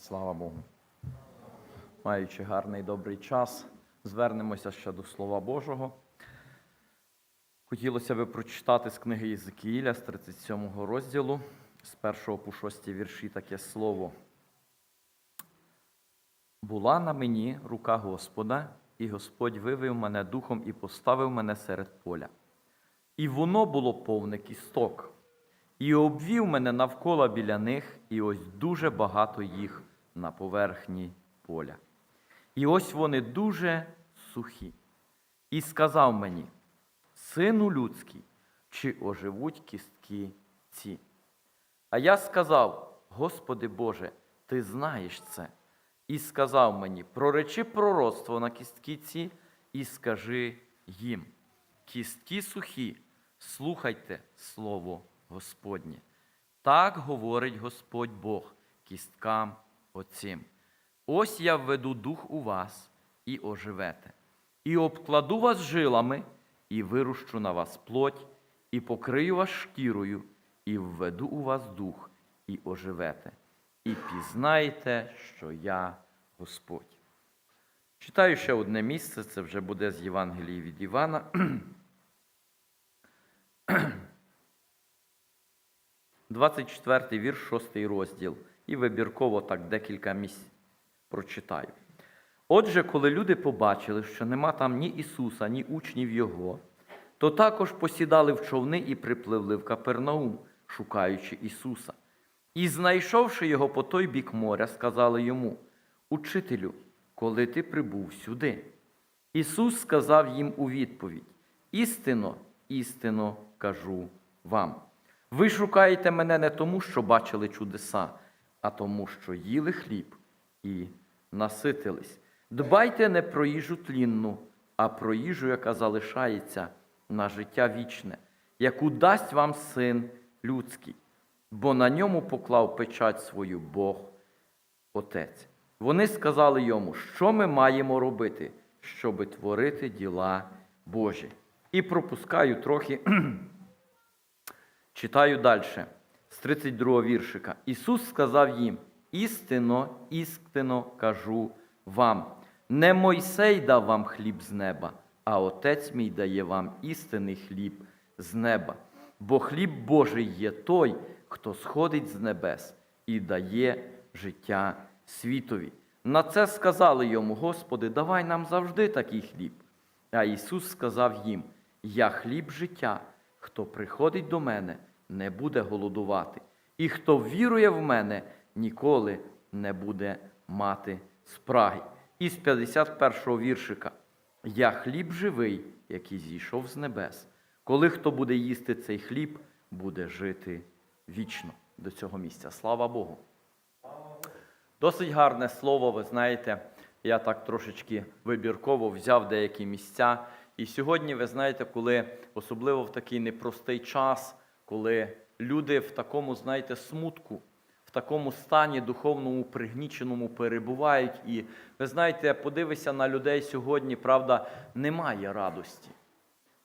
Слава Богу. Маючи гарний добрий час, звернемося ще до Слова Божого. Хотілося би прочитати з книги Єзекіїля з 37 розділу, з 1 по 6 вірші таке слово. Була на мені рука Господа, і Господь вивів мене духом і поставив мене серед поля. І воно було повне кісток, і обвів мене навколо біля них, і ось дуже багато їх на поверхні поля. І ось вони дуже сухі. І сказав мені, сину людський, чи оживуть кістки ці? А я сказав, Господи Боже, ти знаєш це. І сказав мені, проречи пророцтво на кістки ці, і скажи їм, кістки сухі, слухайте слово Господнє. Так говорить Господь Бог кісткам оцим. Ось я введу дух у вас і оживете, і обкладу вас жилами, і вирущу на вас плоть, і покрию вас шкірою, і введу у вас дух, і оживете, і пізнаєте, що я Господь. Читаю ще одне місце, це вже буде з Євангелії від Івана. 24 вірш, 6 розділ. І вибірково так декілька місць прочитаю. Отже, коли люди побачили, що нема там ні Ісуса, ні учнів Його, то також посідали в човни і припливли в Капернаум, шукаючи Ісуса. І, знайшовши його по той бік моря, сказали йому: Учителю, коли ти прибув сюди? Ісус сказав їм у відповідь: Істинно, істинно кажу вам. Ви шукаєте мене не тому, що бачили чудеса, а тому, що їли хліб і наситились. Дбайте не про їжу тлінну, а про їжу, яка залишається на життя вічне, яку дасть вам син людський, бо на ньому поклав печать свою Бог Отець. Вони сказали йому, що ми маємо робити, щоби творити діла Божі. І пропускаю трохи. Читаю далі, з 32 віршика. Ісус сказав їм: істинно, істинно кажу вам, не Мойсей дав вам хліб з неба, а Отець мій дає вам істинний хліб з неба. Бо хліб Божий є той, хто сходить з небес і дає життя світові. На це сказали йому, Господи, давай нам завжди такий хліб. А Ісус сказав їм: Я хліб життя. Хто приходить до мене, не буде голодувати, і хто вірує в мене, ніколи не буде мати спраги. Із 51-го віршика. Я хліб живий, який зійшов з небес. Коли хто буде їсти цей хліб, буде жити вічно до цього місця. Слава Богу. Досить гарне слово, ви знаєте, я так трошечки вибірково взяв деякі місця. І сьогодні, ви знаєте, коли особливо в такий непростий час, коли люди в такому, знаєте, смутку, в такому стані духовному пригніченому перебувають. І ви знаєте, подивися на людей сьогодні, правда, немає радості.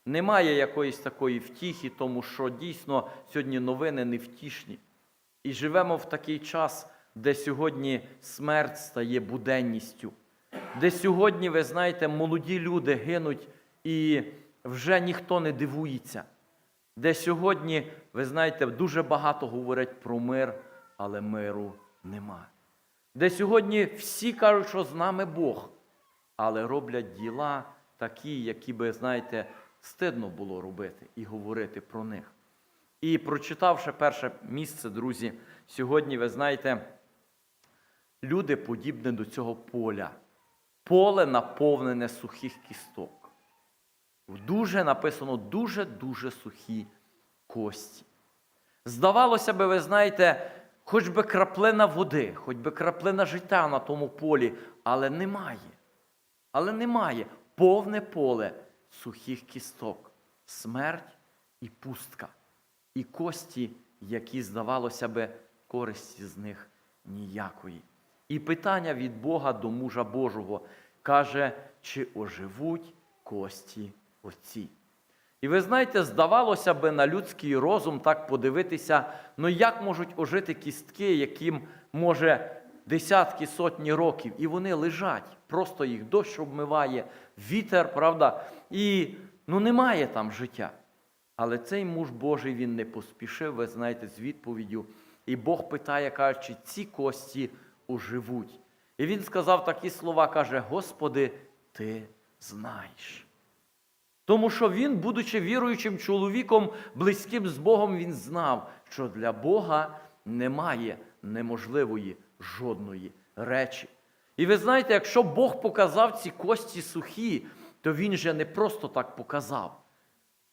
Немає якоїсь такої втіхи, тому що дійсно сьогодні новини невтішні. І живемо в такий час, де сьогодні смерть стає буденністю, де сьогодні, ви знаєте, молоді люди гинуть і вже ніхто не дивується. Де сьогодні, ви знаєте, дуже багато говорять про мир, але миру нема. Де сьогодні всі кажуть, що з нами Бог, але роблять діла такі, які би, знаєте, стидно було робити і говорити про них. І прочитавши перше місце, друзі, сьогодні, ви знаєте, люди подібні до цього поля. Поле наповнене сухих кісток. Дуже написано дуже-дуже сухі кості. Здавалося би, ви знаєте, хоч би краплина води, хоч би краплина життя на тому полі, але немає. Але немає повне поле сухих кісток, смерть і пустка, і кості, які, здавалося би, користі з них ніякої. І питання від Бога до мужа Божого каже, чи оживуть кості оці. І ви знаєте, здавалося би, на людський розум так подивитися, ну як можуть ожити кістки, яким може десятки, сотні років, і вони лежать. Просто їх дощ обмиває, вітер, правда, і ну, немає там життя. Але цей муж Божий він не поспішив, ви знаєте, з відповіддю. І Бог питає, каже, ці кості оживуть. І він сказав такі слова, каже: Господи, ти знаєш. Тому що він, будучи віруючим чоловіком, близьким з Богом, він знав, що для Бога немає неможливої жодної речі. І ви знаєте, якщо Бог показав ці кості сухі, то він же не просто так показав.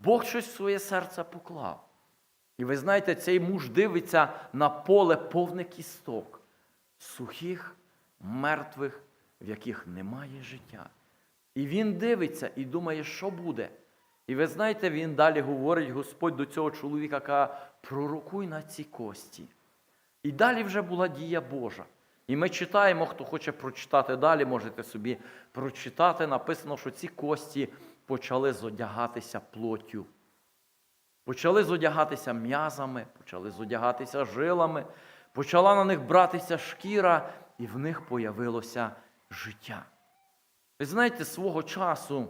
Бог щось в своє серце поклав. І ви знаєте, цей муж дивиться на поле повне кісток, сухих, мертвих, в яких немає життя. І він дивиться і думає, що буде. І ви знаєте, він далі говорить Господь до цього чоловіка, каже, пророкуй на ці кості. І далі вже була дія Божа. І ми читаємо, хто хоче прочитати далі, можете собі прочитати. Написано, що ці кості почали зодягатися плоттю. Почали зодягатися м'язами, почали зодягатися жилами, почала на них братися шкіра, і в них появилося життя. Ви знаєте, свого часу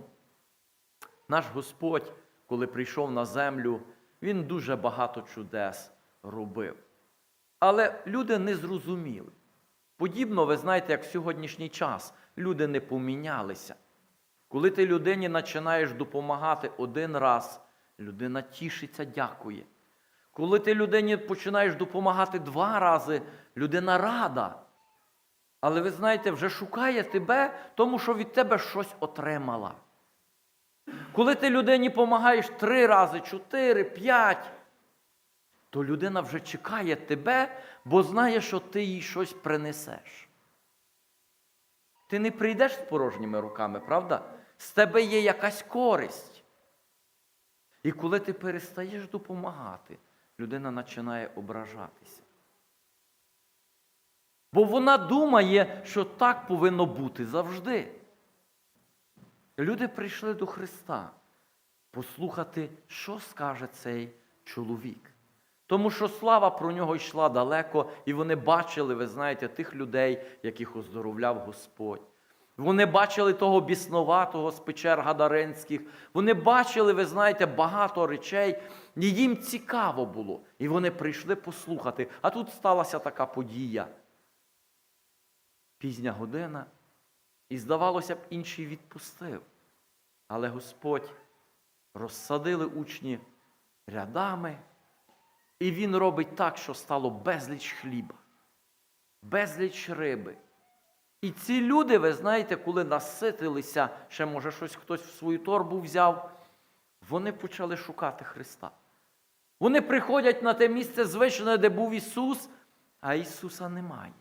наш Господь, коли прийшов на землю, Він дуже багато чудес робив. Але люди не зрозуміли. Подібно, ви знаєте, як в сьогоднішній час люди не помінялися. Коли ти людині починаєш допомагати один раз, людина тішиться, дякує. Коли ти людині починаєш допомагати два рази, людина рада. Але ви знаєте, вже шукає тебе, тому що від тебе щось отримала. Коли ти людині допомагаєш три рази, чотири, п'ять, то людина вже чекає тебе, бо знає, що ти їй щось принесеш. Ти не прийдеш з порожніми руками, правда? З тебе є якась користь. І коли ти перестаєш допомагати, людина починає ображатися. Бо вона думає, що так повинно бути завжди. Люди прийшли до Христа послухати, що скаже цей чоловік. Тому що слава про нього йшла далеко, і вони бачили, ви знаєте, тих людей, яких оздоровляв Господь. Вони бачили того біснуватого з печер Гадаринських. Вони бачили, ви знаєте, багато речей, і їм цікаво було. І вони прийшли послухати. А тут сталася така подія. Пізня година, і, здавалося б, інший відпустив. Але Господь розсадили учні рядами, і Він робить так, що стало безліч хліба, безліч риби. І ці люди, ви знаєте, коли наситилися, ще, може, щось хтось в свою торбу взяв, вони почали шукати Христа. Вони приходять на те місце звичне, де був Ісус, а Ісуса немає.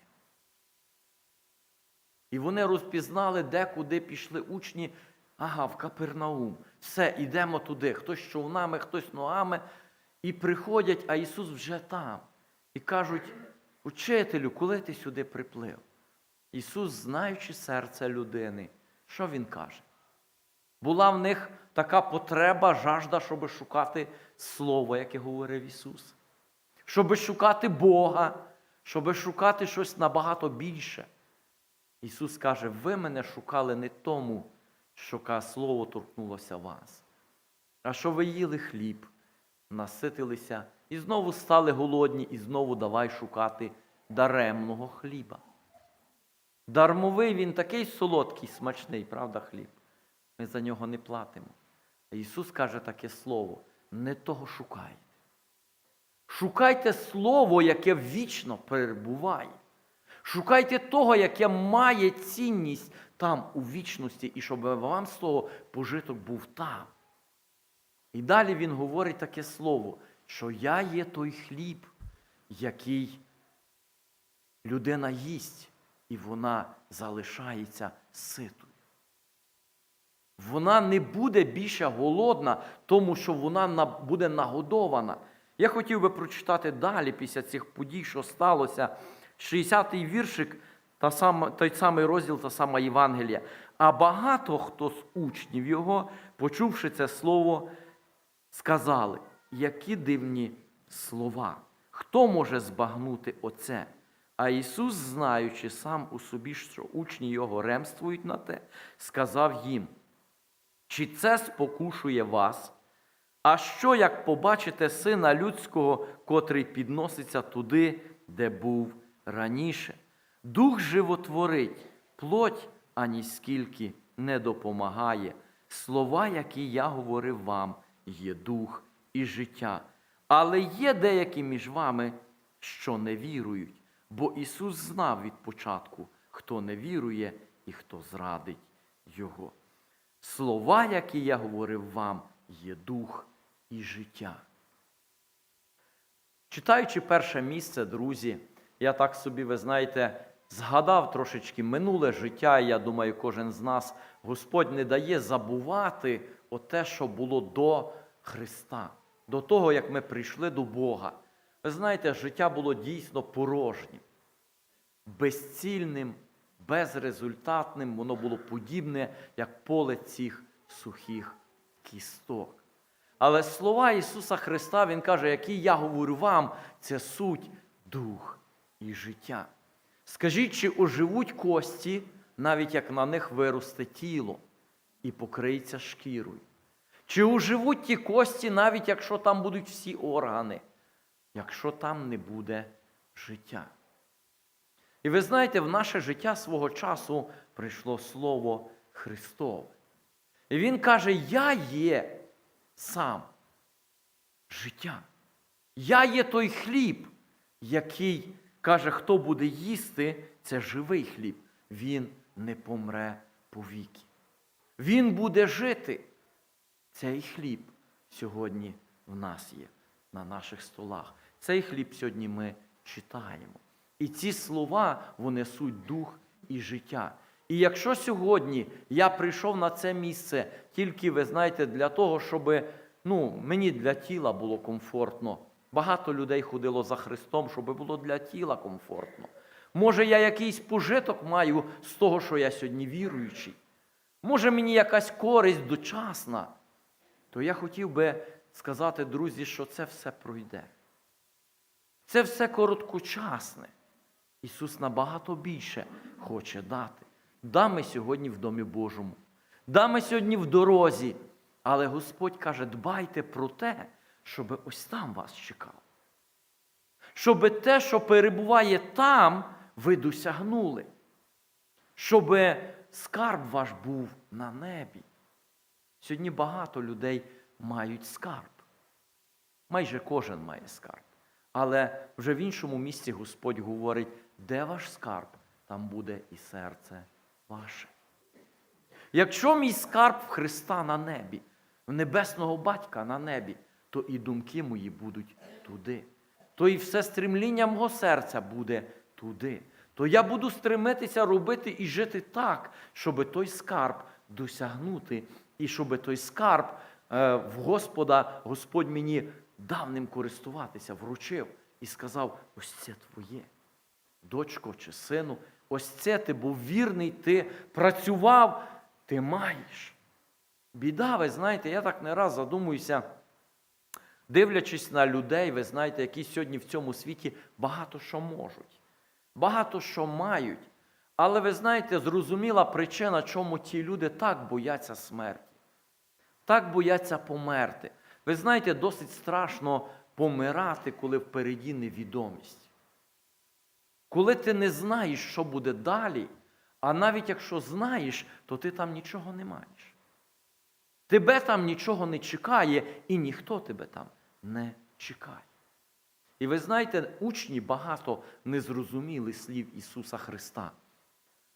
І вони розпізнали, де куди пішли учні. Ага, в Капернаум. Все, йдемо туди. Хтось човнами, хтось ногами. І приходять, а Ісус вже там. І кажуть, учителю, коли ти сюди приплив? Ісус, знаючи серце людини, що Він каже? Була в них така потреба, жажда, щоб шукати Слово, яке говорив Ісус. Щоб шукати Бога, щоб шукати щось набагато більше. Ісус каже, ви мене шукали не тому, що Слово торкнулося вас, а що ви їли хліб, наситилися і знову стали голодні, і знову давай шукати даремного хліба. Дармовий він такий солодкий, смачний, правда, хліб. Ми за нього не платимо. Ісус каже таке слово: не того шукайте. Шукайте слово, яке вічно перебуває. Шукайте того, яке має цінність там у вічності, і щоб вам з того пожиток був там. І далі він говорить таке слово, що я є той хліб, який людина їсть, і вона залишається ситою. Вона не буде більше голодна, тому що вона буде нагодована. Я хотів би прочитати далі після цих подій, що сталося. 60-й віршик, та сама, той самий розділ, та сама Євангелія. А багато хто з учнів його, почувши це слово, сказали, які дивні слова. Хто може збагнути оце? А Ісус, знаючи сам у собі, що учні його ремствують на те, сказав їм: чи це спокушує вас? А що, як побачите сина людського, котрий підноситься туди, де був раніше? Дух животворить, плоть аніскільки не допомагає. Слова, які я говорив вам, є дух і життя. Але є деякі між вами, що не вірують, бо Ісус знав від початку, хто не вірує і хто зрадить Його. Слова, які я говорив вам, є дух і життя. Читаючи перше місце, друзі, я так собі, ви знаєте, згадав трошечки минуле життя, я думаю, кожен з нас Господь не дає забувати те, що було до Христа, до того, як ми прийшли до Бога. Ви знаєте, життя було дійсно порожнім, безцільним, безрезультатним, воно було подібне, як поле цих сухих кісток. Але слова Ісуса Христа, Він каже, які я говорю вам, це суть, дух і життя. Скажіть, чи оживуть кості, навіть як на них виросте тіло і покриється шкірою? Чи оживуть ті кості, навіть якщо там будуть всі органи, якщо там не буде життя? І ви знаєте, в наше життя свого часу прийшло Слово Христове. І Він каже: Я є сам життя. Я є той хліб, який каже, хто буде їсти, це живий хліб. Він не помре повіки. Він буде жити. Цей хліб сьогодні в нас є на наших столах. Цей хліб сьогодні ми читаємо. І ці слова вони суть дух і життя. І якщо сьогодні я прийшов на це місце тільки, ви знаєте, для того, щоб ну, мені для тіла було комфортно. Багато людей ходило за Христом, щоб було для тіла комфортно. Може, я якийсь пожиток маю з того, що я сьогодні віруючий. Може, мені якась користь дочасна. То я хотів би сказати, друзі, що це все пройде. Це все короткочасне. Ісус набагато більше хоче дати. Да, ми сьогодні в Домі Божому. Да, ми сьогодні в дорозі. Але Господь каже, дбайте про те, щоб ось там вас чекав. Щоб те, що перебуває там, ви досягнули. Щоб скарб ваш був на небі. Сьогодні багато людей мають скарб. Майже кожен має скарб. Але вже в іншому місці Господь говорить, де ваш скарб, там буде і серце ваше. Якщо мій скарб в Христа на небі, в небесного батька на небі, то і думки мої будуть туди. То і все стремління мого серця буде туди. То я буду стремитися робити і жити так, щоб той скарб досягнути, і щоб той скарб е, в Господа, Господь мені дав ним користуватися, вручив і сказав: ось це твоє, дочко чи сину, ось це ти був вірний, ти працював, ти маєш. Біда, ви знаєте, я так не раз задумуюся, дивлячись на людей, ви знаєте, які сьогодні в цьому світі багато що можуть, багато що мають. Але ви знаєте, зрозуміла причина, чому ті люди так бояться смерті, так бояться померти. Ви знаєте, досить страшно помирати, коли впереді невідомість. Коли ти не знаєш, що буде далі, а навіть якщо знаєш, то ти там нічого не маєш. Тебе там нічого не чекає, і ніхто тебе там не чекає. І ви знаєте, учні багато не зрозуміли слів Ісуса Христа.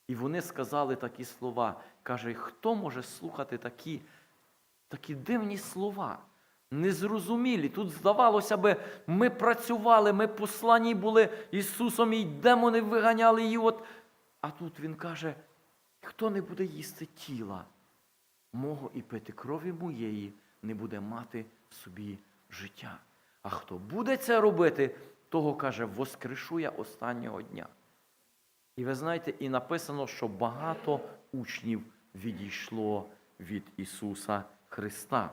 І вони сказали такі слова. Каже, хто може слухати такі, такі дивні слова? Незрозумілі. Тут, здавалося би, ми працювали, ми послані були Ісусом, і демони виганяли її. От. А тут Він каже, хто не буде їсти тіла мого і пити крові моєї, не буде мати в собі життя. А хто буде це робити, того каже, воскрешу я останнього дня. І ви знаєте, і написано, що багато учнів відійшло від Ісуса Христа.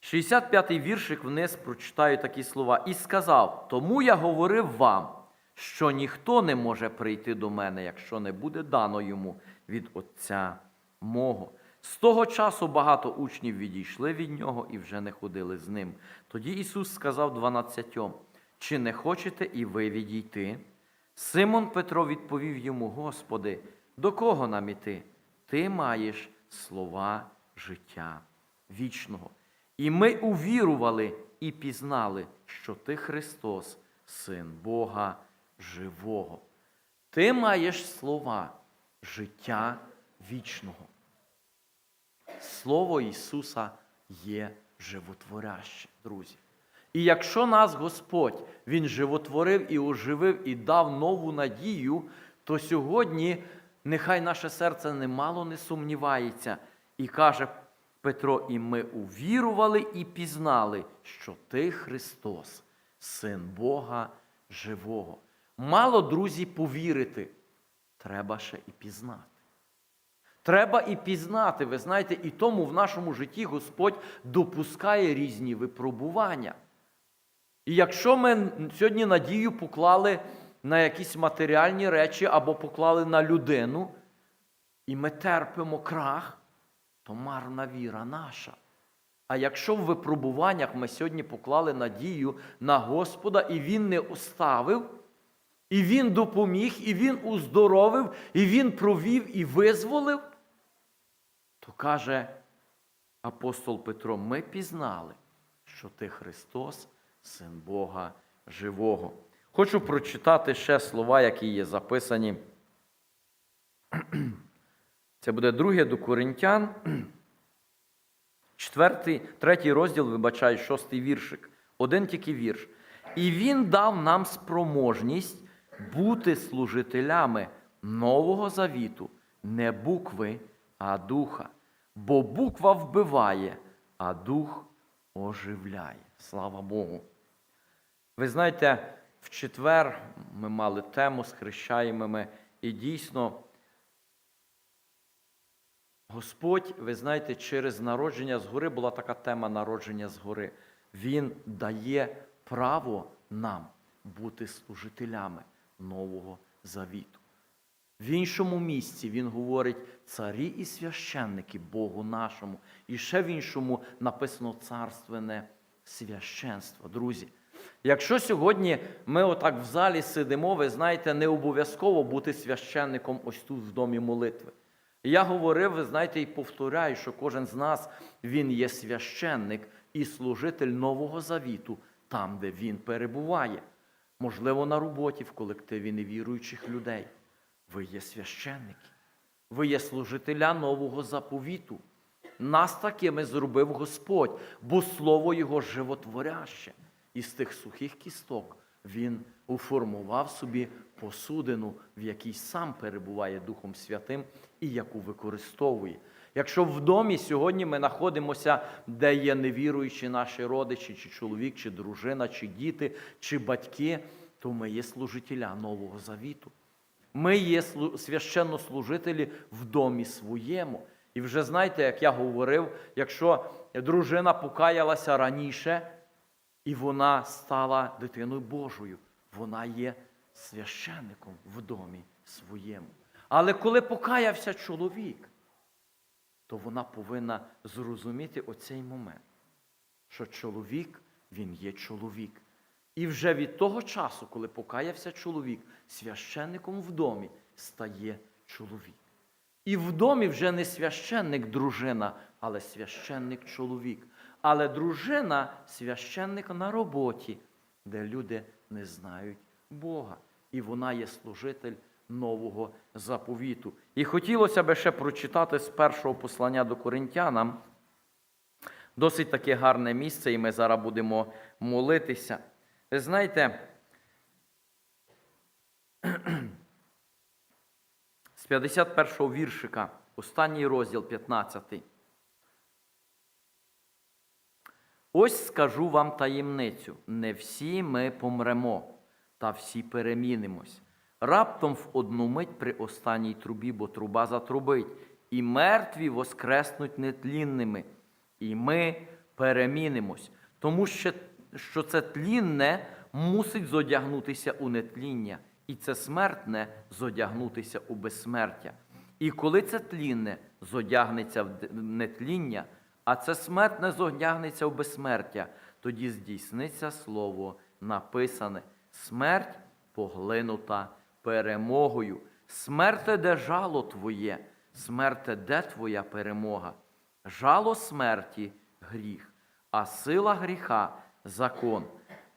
65-й віршик вниз прочитаю такі слова. І сказав: Тому я говорив вам, що ніхто не може прийти до мене, якщо не буде дано йому від Отця мого. З того часу багато учнів відійшли від нього і вже не ходили з ним. Тоді Ісус сказав дванадцятьом, чи не хочете і ви відійти? Симон Петро відповів йому, Господи, до кого нам іти? Ти маєш слова життя вічного. І ми увірували і пізнали, що ти Христос, Син Бога живого. Ти маєш слова життя вічного. Слово Ісуса є животворяще, друзі. І якщо нас Господь Він животворив і оживив і дав нову надію, то сьогодні нехай наше серце немало не сумнівається і каже Петро, і ми увірували і пізнали, що ти Христос, Син Бога живого. Мало, друзі, повірити, треба ще і пізнати. Треба і пізнати, ви знаєте, і тому в нашому житті Господь допускає різні випробування. І якщо ми сьогодні надію поклали на якісь матеріальні речі або поклали на людину, і ми терпимо крах, то марна віра наша. А якщо в випробуваннях ми сьогодні поклали надію на Господа, і Він не оставив, і Він допоміг, і Він уздоровив, і Він провів і визволив, то каже апостол Петро: ми пізнали, що ти Христос, Син Бога живого. Хочу прочитати ще слова, які є записані. Це буде друге до Коринтян, четвертий, третій розділ, вибачаю, шостий віршик. Один тільки вірш. І він дав нам спроможність бути служителями Нового Завіту, не букви, а духа. Бо буква вбиває, а дух оживляє. Слава Богу. Ви знаєте, в четвер ми мали тему з хрещаємими, і дійсно Господь, ви знаєте, через народження згори була така тема народження згори. Він дає право нам бути служителями Нового Завіту. В іншому місці він говорить царі і священники Богу нашому. І ще в іншому написано царственне священство. Друзі, якщо сьогодні ми отак в залі сидимо, ви знаєте, не обов'язково бути священником ось тут в домі молитви. Я говорив, ви знаєте, і повторяю, що кожен з нас він є священник і служитель Нового Завіту, там, де він перебуває. Можливо, на роботі в колективі невіруючих людей. Ви є священники, ви є служителя нового заповіту. Нас такими зробив Господь, бо слово Його животворяще. І з тих сухих кісток Він уформував собі посудину, в якій сам перебуває Духом Святим і яку використовує. Якщо в домі сьогодні ми знаходимося, де є невіруючі наші родичі, чи чоловік, чи дружина, чи діти, чи батьки, то ми є служителя Нового Завіту. Ми є священнослужителі в домі своєму. І вже знаєте, як я говорив, якщо дружина покаялася раніше, і вона стала дитиною Божою, вона є священником в домі своєму. Але коли покаявся чоловік, то вона повинна зрозуміти оцей момент, що чоловік, він є чоловік. І вже від того часу, коли покаявся чоловік, священником в домі стає чоловік. І в домі вже не священник дружина, але священник чоловік. Але дружина священник на роботі, де люди не знають Бога. І вона є служитель нового заповіту. І хотілося б ще прочитати з першого послання до Коринтянам. Досить таке гарне місце, і ми зараз будемо молитися. Ви знаєте, з 51 го віршика, останній розділ 15. Ось скажу вам таємницю: не всі ми помремо, та всі перемінимось. Раптом в одну мить при останній трубі, бо труба затрубить, і мертві воскреснуть нетлінними, і ми перемінимось. Тому що, що це тлінне мусить зодягнутися у нетління, і це смертне зодягнутися у безсмертя. І коли це тлінне зодягнеться в нетління, а це смертне зодягнеться в безсмертя, тоді здійсниться слово написане: смерть поглинута перемогою. Смерте, де жало твоє, смерте, де твоя перемога? Жало смерті гріх, а сила гріха закон.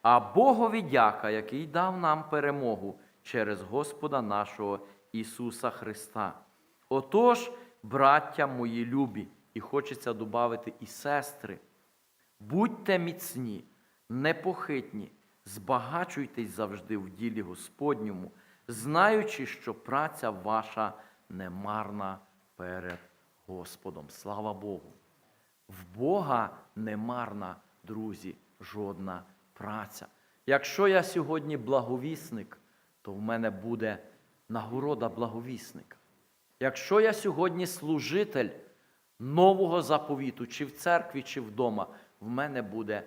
А Богові дяка, який дав нам перемогу через Господа нашого Ісуса Христа. Отож, браття мої любі, і хочеться додати і сестри, будьте міцні, непохитні, збагачуйтесь завжди в ділі Господньому, знаючи, що праця ваша немарна перед Господом. Слава Богу! В Бога немарна, друзі, жодна праця. Якщо я сьогодні благовісник, то в мене буде нагорода благовісника. Якщо я сьогодні служитель нового заповіту, чи в церкві, чи вдома, в мене буде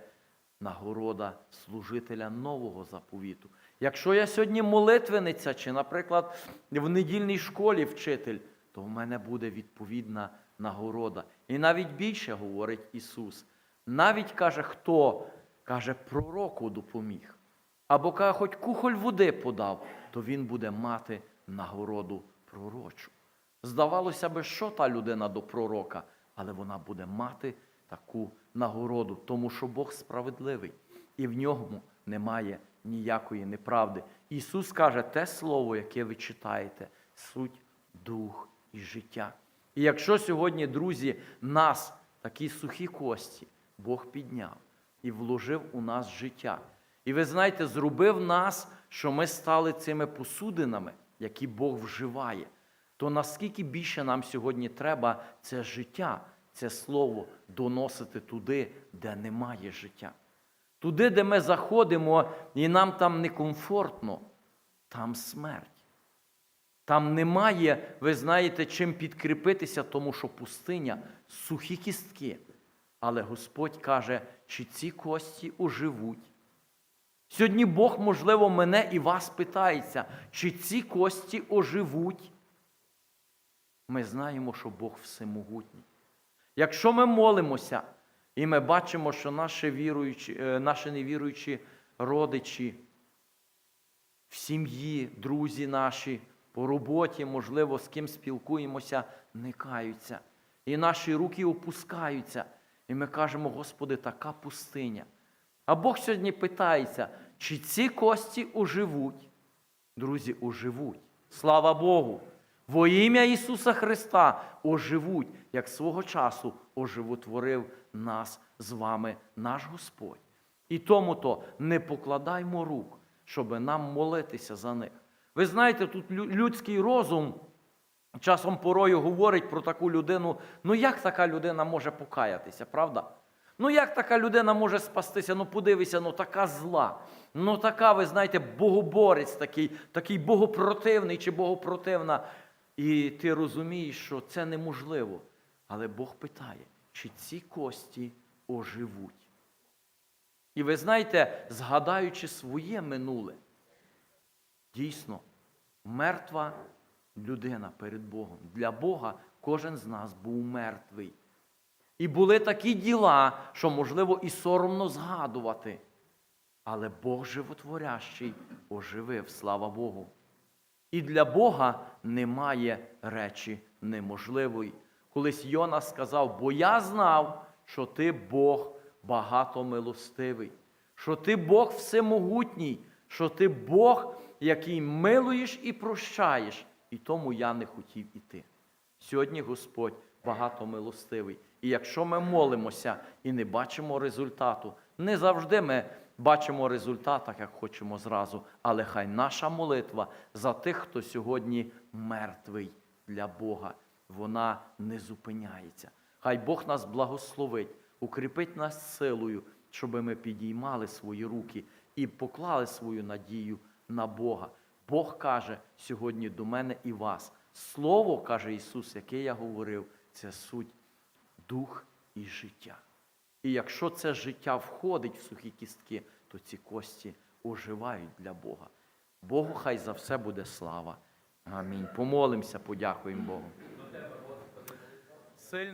нагорода служителя нового заповіту. Якщо я сьогодні молитвениця, чи, наприклад, в недільній школі вчитель, то в мене буде відповідна нагорода. І навіть більше говорить Ісус. Навіть каже, хто каже, пророку допоміг. Або каже, хоч кухоль води подав, то він буде мати нагороду пророчу. Здавалося би, що та людина до пророка, але вона буде мати таку нагороду, тому що Бог справедливий, і в ньому немає ніякої неправди. Ісус каже, те слово, яке ви читаєте, суть, дух і життя. І якщо сьогодні, друзі, нас такі сухі кості, Бог підняв і вложив у нас життя. І ви знаєте, зробив нас, що ми стали цими посудинами, які Бог вживає. То наскільки більше нам сьогодні треба це життя, це слово доносити туди, де немає життя. Туди, де ми заходимо, і нам там некомфортно, там смерть. Там немає, ви знаєте, чим підкріпитися, тому що пустиня сухі кістки. Але Господь каже, чи ці кості оживуть. Сьогодні Бог, можливо, мене і вас питається, чи ці кості оживуть. Ми знаємо, що Бог всемогутній. Якщо ми молимося, і ми бачимо, що наші, віруючі, е, наші невіруючі родичі в сім'ї, друзі наші, по роботі, можливо, з ким спілкуємося, не каються. І наші руки опускаються. І ми кажемо, Господи, така пустиня. А Бог сьогодні питається, чи ці кості оживуть? Друзі, оживуть. Слава Богу! Во ім'я Ісуса Христа оживуть, як свого часу оживотворив нас з вами наш Господь. І тому то не покладаймо рук, щоб нам молитися за них. Ви знаєте, тут людський розум часом порою говорить про таку людину. Ну як така людина може покаятися, правда? Ну як така людина може спастися? Ну подивися, ну така зла. Ну така, ви знаєте, богоборець такий, такий богопротивний чи богопротивна. І ти розумієш, що це неможливо. Але Бог питає, чи ці кості оживуть. І ви знаєте, згадаючи своє минуле, дійсно, мертва людина перед Богом. Для Бога кожен з нас був мертвий. І були такі діла, що, можливо, і соромно згадувати. Але Бог животворящий оживив, слава Богу. І для Бога немає речі неможливої. Колись Йона сказав, бо я знав, що ти Бог багатомилостивий, що ти Бог всемогутній, що ти Бог, який милуєш і прощаєш. І тому я не хотів іти. Сьогодні Господь багатомилостивий. І якщо ми молимося і не бачимо результату, не завжди ми бачимо результат, як хочемо зразу, але хай наша молитва за тих, хто сьогодні мертвий для Бога, вона не зупиняється. Хай Бог нас благословить, укріпить нас силою, щоб ми підіймали свої руки і поклали свою надію на Бога. Бог каже сьогодні до мене і вас. Слово, каже Ісус, яке я говорив, це суть дух і життя. І якщо це життя входить в сухі кістки, то ці кості оживають для Бога. Богу хай за все буде слава. Амінь. Помолимося, подякуємо Богу. Сильний